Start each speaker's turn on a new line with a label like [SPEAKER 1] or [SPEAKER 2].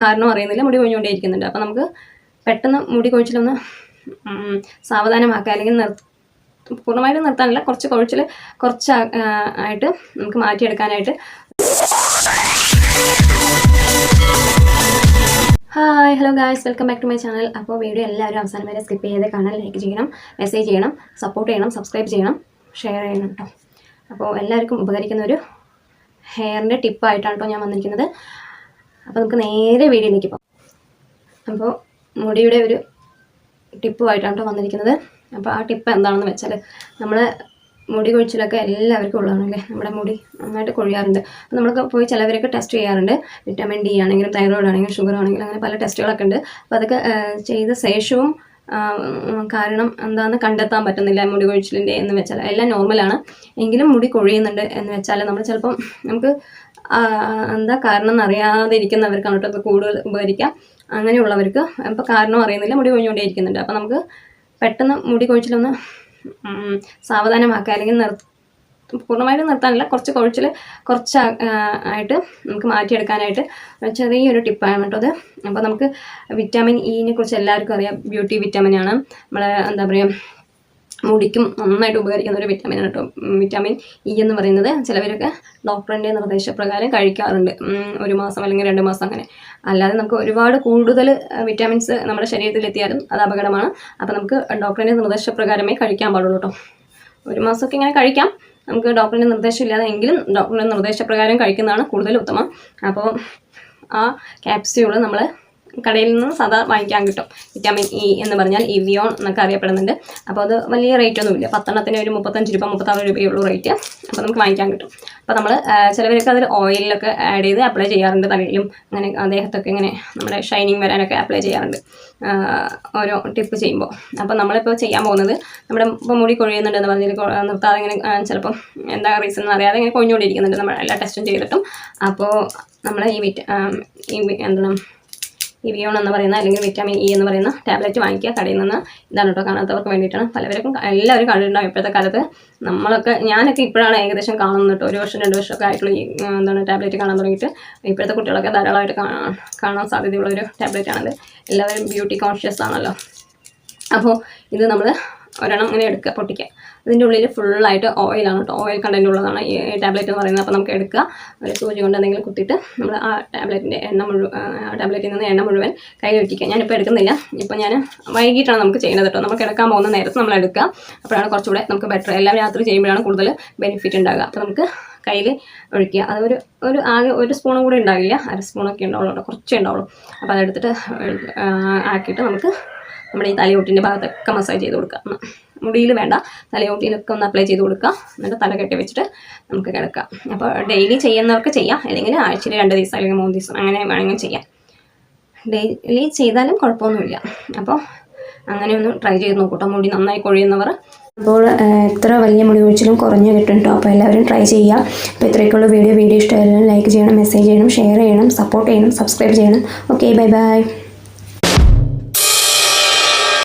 [SPEAKER 1] കാരണം അറിയുന്നില്ല. മുടി കൊഴിഞ്ഞുകൊണ്ടേയിരിക്കുന്നുണ്ട്. അപ്പം അപ്പോൾ നമുക്ക് പെട്ടെന്ന് മുടി കൊഴിച്ചിലൊന്ന് സാവധാനമാക്കുക അല്ലെങ്കിൽ നിർ പൂർണമായിട്ട് നിർത്താനല്ല. കുറച്ച് കൊഴിച്ചിൽ കുറച്ച് ആയിട്ട് നമുക്ക് മാറ്റിയെടുക്കാനായിട്ട്. Hi hello guys welcome back to my channel അപ്പോൾ വീഡിയോ എല്ലാവരും അവസാനം വരെ സ്കിപ്പ് ചെയ്ത് കാണാൻ ലൈക്ക് ചെയ്യണം മെസ്സേജ് ചെയ്യണം സപ്പോർട്ട് ചെയ്യണം സബ്സ്ക്രൈബ് ചെയ്യണം ഷെയർ ചെയ്യണം കേട്ടോ അപ്പോൾ എല്ലാവർക്കും ഉപകരിക്കുന്ന ഒരു ഹെയറിന്റെ ടിപ്പായിട്ടാണ് കേട്ടോ ഞാൻ വന്നിരിക്കുന്നത്. അപ്പോൾ നമുക്ക് നേരെ വീഡിയോയിലേക്ക് പോകാം. അപ്പോൾ മുടിയുടെ ഒരു ടിപ്പുമായിട്ടാണ് വന്നിരിക്കുന്നത്. അപ്പോൾ ആ ടിപ്പ് എന്താണെന്ന് വെച്ചാൽ നമ്മൾ മുടി കൊഴിച്ചിലൊക്കെ എല്ലാവർക്കും ഉള്ളതാണല്ലേ? നമ്മുടെ മുടി നന്നായിട്ട് കൊഴിയാറുണ്ട്. അപ്പോൾ നമ്മളൊക്കെ പോയി ചിലവരൊക്കെ ടെസ്റ്റ് ചെയ്യാറുണ്ട്. വിറ്റാമിൻ ഡി ആണെങ്കിലും തൈറോയിഡ് ആണെങ്കിലും ഷുഗർ ആണെങ്കിലും അങ്ങനെ പല ടെസ്റ്റുകളൊക്കെ ഉണ്ട്. അപ്പോൾ അതൊക്കെ ചെയ്ത ശേഷവും കാരണം എന്താണെന്ന് കണ്ടെത്താൻ പറ്റുന്നില്ല മുടി കൊഴിച്ചിലിന്റെ എന്ന് വെച്ചാൽ എല്ലാം നോർമലാണ് എങ്കിലും മുടി കൊഴിയുന്നുണ്ട് എന്ന് വെച്ചാൽ നമ്മൾ ചിലപ്പം നമുക്ക് എന്താ കാരണം എന്നറിയാതെ ഇരിക്കുന്നവർക്കാണ് കേട്ടോ അത് കൂടുതൽ ഉപകരിക്കാം. അങ്ങനെയുള്ളവർക്ക് ഇപ്പോൾ കാരണം അറിയുന്നില്ല മുടി കൊഴിഞ്ഞുകൊണ്ടേ ഇരിക്കുന്നുണ്ട് അപ്പോൾ നമുക്ക് പെട്ടെന്ന് മുടി കൊഴിച്ചിലൊന്ന് സാവധാനമാക്കുക അല്ലെങ്കിൽ നിർ പൂർണമായിട്ടും നിർത്താനില്ല കുറച്ച് കൊഴിച്ചിൽ കുറച്ച് ആയിട്ട് നമുക്ക് മാറ്റിയെടുക്കാനായിട്ട് ചെറിയൊരു ടിപ്പാണ് കേട്ടോ അത്. അപ്പോൾ നമുക്ക് വിറ്റാമിൻ ഇനെ കുറിച്ച് എല്ലാവർക്കും അറിയാം. ബ്യൂട്ടി വിറ്റാമിനാണ് നമ്മൾ എന്താ പറയുക മുടിക്കും നന്നായിട്ട് ഉപകരിക്കുന്ന ഒരു വിറ്റാമിനാണ് കേട്ടോ വിറ്റാമിൻ ഇ എന്ന് പറയുന്നത് ചിലവരൊക്കെ ഡോക്ടറിന്റെ നിർദ്ദേശപ്രകാരം കഴിക്കാറുണ്ട്. ഒരു മാസം അല്ലെങ്കിൽ രണ്ട് മാസം അങ്ങനെ. അല്ലാതെ നമുക്ക് ഒരുപാട് കൂടുതൽ വിറ്റാമിൻസ് നമ്മുടെ ശരീരത്തിൽ എത്തിയാലും അത് അപകടമാണ്. അപ്പോൾ നമുക്ക് ഡോക്ടറിന്റെ നിർദ്ദേശപ്രകാരമേ കഴിക്കാൻ പാടുള്ളൂ കേട്ടോ ഒരു മാസമൊക്കെ ഇങ്ങനെ കഴിക്കാം. നമുക്ക് ഡോക്ടറിന്റെ നിർദ്ദേശം ഇല്ലാതെ എങ്കിലും ഡോക്ടറിന്റെ നിർദ്ദേശപ്രകാരം കഴിക്കുന്നതാണ് കൂടുതൽ ഉത്തമം. അപ്പോൾ ആ ക്യാപ്സ്യൂൾ നമ്മൾ കടയിൽ നിന്ന് സാധാ വാങ്ങിക്കാൻ കിട്ടും. വിറ്റാമിൻ ഇ എന്ന് പറഞ്ഞാൽ ഇവിയോൺ എന്നൊക്കെ അറിയപ്പെടുന്നുണ്ട്. അപ്പോൾ അത് വലിയ റേറ്റ് ഒന്നുമില്ല പത്തെണ്ണത്തിന് ഒരു മുപ്പത്തഞ്ച് രൂപ മുപ്പത്താറ് രൂപയുള്ളൂ റേറ്റ് അപ്പോൾ നമുക്ക് വാങ്ങിക്കാൻ കിട്ടും. അപ്പോൾ നമ്മൾ ചിലവരൊക്കെ അതിൽ ഓയിലൊക്കെ ആഡ് ചെയ്ത് അപ്ലൈ ചെയ്യാറുണ്ട്. തലയിലും അങ്ങനെ ദേഹത്തൊക്കെ ഇങ്ങനെ നമ്മുടെ ഷൈനിങ് വരാനൊക്കെ അപ്ലൈ ചെയ്യാറുണ്ട്. ഓരോ ടിപ്പ് ചെയ്യുമ്പോൾ. അപ്പോൾ നമ്മളിപ്പോൾ ചെയ്യാൻ പോകുന്നത് നമ്മുടെ ഇപ്പോൾ മുടി കൊഴിയുന്നുണ്ടെന്ന് പറഞ്ഞാൽ കൊ- നിർത്താതെ ഇങ്ങനെ ചിലപ്പം എന്താ റീസൺ എന്ന് അറിയാതെ ഇങ്ങനെ കൊഴിഞ്ഞുകൊണ്ടിരിക്കുന്നുണ്ട്. നമ്മൾ എല്ലാ ടെസ്റ്റും ചെയ്തിട്ടും. അപ്പോൾ നമ്മൾ ഈ വിറ്റ ഈ എന്താണ് ഇവിയോൺ എന്ന് പറയുന്ന അല്ലെങ്കിൽ വിറ്റാമിൻ ഇ എന്ന് പറയുന്ന ടാബ്ലറ്റ് വാങ്ങിക്കുക. കടയിൽ നിന്ന് ഇതാണ് കേട്ടോ കാണാത്തവർക്ക് വേണ്ടിയിട്ടാണ്. പലവർക്കും എല്ലാവരും കണ്ടിട്ടുണ്ടാവും ഇപ്പോഴത്തെ കാലത്ത്. നമ്മളൊക്കെ ഞാനൊക്കെ ഇപ്പോഴാണ് ഏകദേശം കാണുന്നത് കേട്ടോ. ഒരു വർഷം രണ്ട് വർഷമൊക്കെ ആയിട്ടുള്ള ഈ എന്താണ് ടാബ്ലറ്റ് കാണാൻ തുടങ്ങിയിട്ട്. ഇപ്പോഴത്തെ കുട്ടികളൊക്കെ ധാരാളമായിട്ട് കാണാൻ സാധ്യതയുള്ള ഒരു ടാബ്ലറ്റ് ആണത്. എല്ലാവരും ബ്യൂട്ടി കോൺഷ്യസ് ആണല്ലോ. അപ്പോൾ ഇത് നമ്മൾ ഒരെണ്ണം ഇങ്ങനെ എടുക്കുക പൊട്ടിക്കുക. അതിന്റെ ഉള്ളിൽ ഫുള്ളായിട്ട് ഓയിലാണ് കേട്ടോ ഓയിൽ കണ്ടന്റ് ഉള്ളതാണ് ഈ ടാബ്ലറ്റ് എന്ന് പറയുന്നത്. അപ്പോൾ നമുക്ക് എടുക്കുക ഒരു സൂചി കൊണ്ട് എന്തെങ്കിലും കുത്തിയിട്ട് നമ്മൾ ആ ടാബ്ലറ്റിന്റെ എണ്ണ മുഴുവൻ ആ ടാബ്ലറ്റിൽ നിന്ന് എണ്ണ മുഴുവൻ കയ്യിൽ വെറ്റിക്കുക ഞാനിപ്പോൾ എടുക്കുന്നില്ല. ഇപ്പോൾ ഞാൻ വൈകിട്ടാണ് നമുക്ക് ചെയ്യുന്നത് കേട്ടോ നമുക്ക് എടുക്കാൻ പോകുന്ന നേരത്ത് നമ്മൾ എടുക്കുക. അപ്പോഴാണ് കുറച്ചുകൂടെ നമുക്ക് ബെറ്റർ എല്ലാം രാത്രി ചെയ്യുമ്പോഴാണ് കൂടുതൽ ബെനിഫിറ്റ് ഉണ്ടാകുക അപ്പോൾ നമുക്ക് കയ്യിൽ ഒഴിക്കുക. അത് ഒരു ഒരു ആകെ ഒരു സ്പൂണും കൂടി ഉണ്ടാവില്ല. അര സ്പൂണൊക്കെ ഉണ്ടാവുള്ളൂ കുറച്ചേ ഉണ്ടാവുള്ളൂ. അപ്പോൾ അതെടുത്തിട്ട് ആക്കിയിട്ട് നമുക്ക് നമ്മുടെ ഈ തലയോട്ടിന്റെ ഭാഗത്തൊക്കെ മസാജ് ചെയ്ത് കൊടുക്കുക. മുടിയിൽ വേണ്ട. തലയോട്ടിനൊക്കെ ഒന്ന് അപ്ലൈ ചെയ്ത് കൊടുക്കുക. എന്നിട്ട് തല കെട്ടി വെച്ചിട്ട് നമുക്ക് കിടക്കാം അപ്പോൾ ഡെയിലി ചെയ്യുന്നവർക്ക് ചെയ്യാം. അല്ലെങ്കിൽ ആഴ്ചയിൽ രണ്ട് ദിവസം അല്ലെങ്കിൽ മൂന്ന് ദിവസം അങ്ങനെ വേണമെങ്കിൽ ചെയ്യാം. ഡെയിലി ചെയ്താലും കുഴപ്പമൊന്നുമില്ല. അപ്പോൾ അങ്ങനെ ഒന്ന് ട്രൈ ചെയ്ത് നോക്കൂട്ടോ മുടി നന്നായി കൊഴിയുന്നവർ. അപ്പോൾ എത്ര വലിയ മുടി ഒഴിച്ചിലും കുറഞ്ഞു കിട്ടും കേട്ടോ അപ്പോൾ എല്ലാവരും ട്രൈ ചെയ്യുക. അപ്പോൾ ഇത്രയൊക്കെയുള്ള വീഡിയോ വീഡിയോ ഇഷ്ടമായാലും ലൈക്ക് ചെയ്യണം മെസ്സേജ് ചെയ്യണം ഷെയർ ചെയ്യണം സപ്പോർട്ട് ചെയ്യണം സബ്സ്ക്രൈബ് ചെയ്യണം. Okay bye bye